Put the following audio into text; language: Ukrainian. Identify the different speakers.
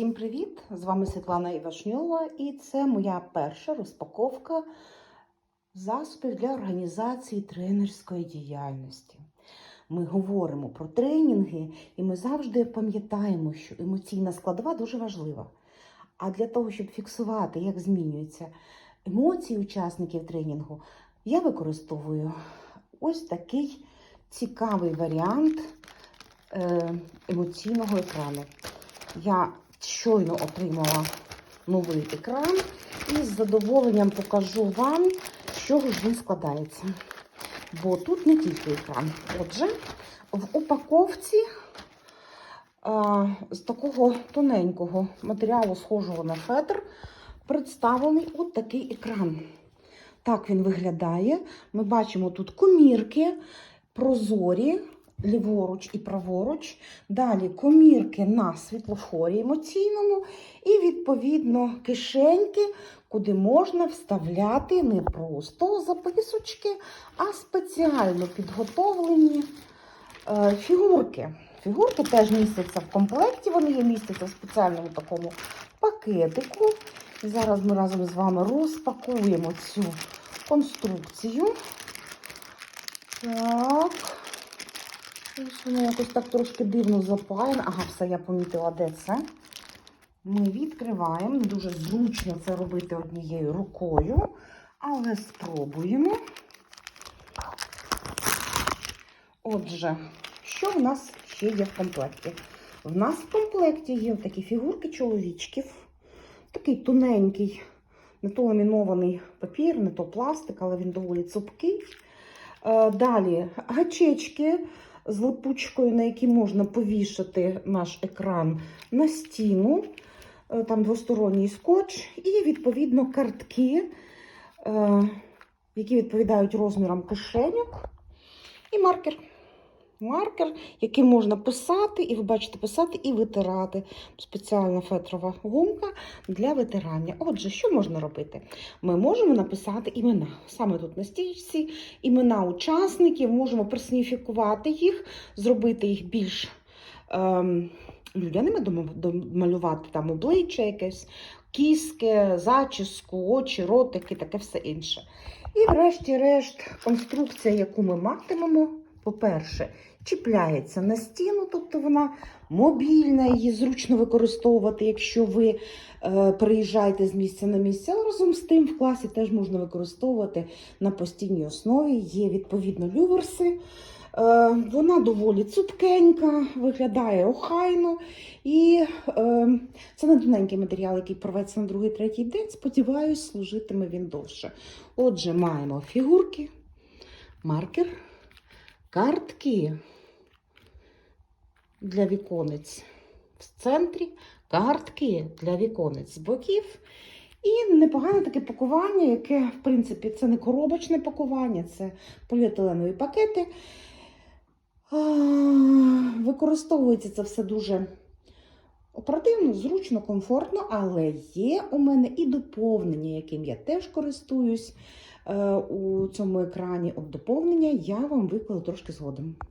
Speaker 1: Всім привіт! З вами Світлана Івашньова, і це моя перша розпаковка засобів для організації тренерської діяльності. Ми говоримо про тренінги, і ми завжди пам'ятаємо, що емоційна складова дуже важлива. А для того, щоб фіксувати, як змінюються емоції учасників тренінгу, я використовую ось такий цікавий варіант е, емоційного екрану. Я щойно отримала новий екран і з задоволенням покажу вам, з чого ж він складається. Бо тут не тільки екран. Отже, в упаковці а, з такого тоненького матеріалу, схожого на фетр, представлений от такий екран. Так він виглядає. Ми бачимо тут комірки прозорі, ліворуч і праворуч. Далі комірки на світлофорі емоційному, і, відповідно, кишеньки, куди можна вставляти не просто записочки, а спеціально підготовлені е, фігурки. Фігурки теж містяться в комплекті, вони є містяться в спеціальному такому пакетику. Зараз ми разом з вами розпакуємо цю конструкцію. Так. Воно якось так трошки дивно запаяно. Ага, все, я помітила, де це. Ми відкриваємо. Дуже зручно це робити однією рукою, але спробуємо. Отже, що в нас ще є в комплекті? В нас в комплекті є такі фігурки чоловічків. Такий тоненький, не то ламінований папір, не то пластик, але він доволі цупкий. Е, Далі гачечки з липучкою, на які можна повішати наш екран на стіну. Е, Там двосторонній скотч, і, відповідно, картки, е, які відповідають розмірам кишеньок, і маркер. Маркер, яким можна писати, і ви бачите, писати і витирати. Спеціальна фетрова гумка для витирання. Отже, що можна робити? Ми можемо написати імена. Саме тут на стічці, імена учасників, можемо персоніфікувати їх, зробити їх більш ем, людяними, домалювати там обличчя якесь, кіски, зачіску, очі, ротики, таке все інше. І, врешті-решт, конструкція, яку ми матимемо, по-перше, чіпляється на стіну, тобто вона мобільна, її зручно використовувати, якщо ви е, переїжджаєте з місця на місце. Але разом з тим в класі теж можна використовувати на постійній основі. Є відповідно люверси. Е, вона доволі цупкенька, виглядає охайно. І е, це не тоненький матеріал, який порветься на другий, третій день. Сподіваюсь, служитиме він довше. Отже, маємо фігурки, маркер, картки для віконець в центрі, картки для віконець з боків. І непогане таке пакування, яке, в принципі, це не коробочне пакування, це поліетиленові пакети. Використовується це все дуже оперативно, зручно, комфортно, але є у мене і доповнення, яким я теж користуюсь е, у цьому екрані. От доповнення я вам викладу трошки згодом.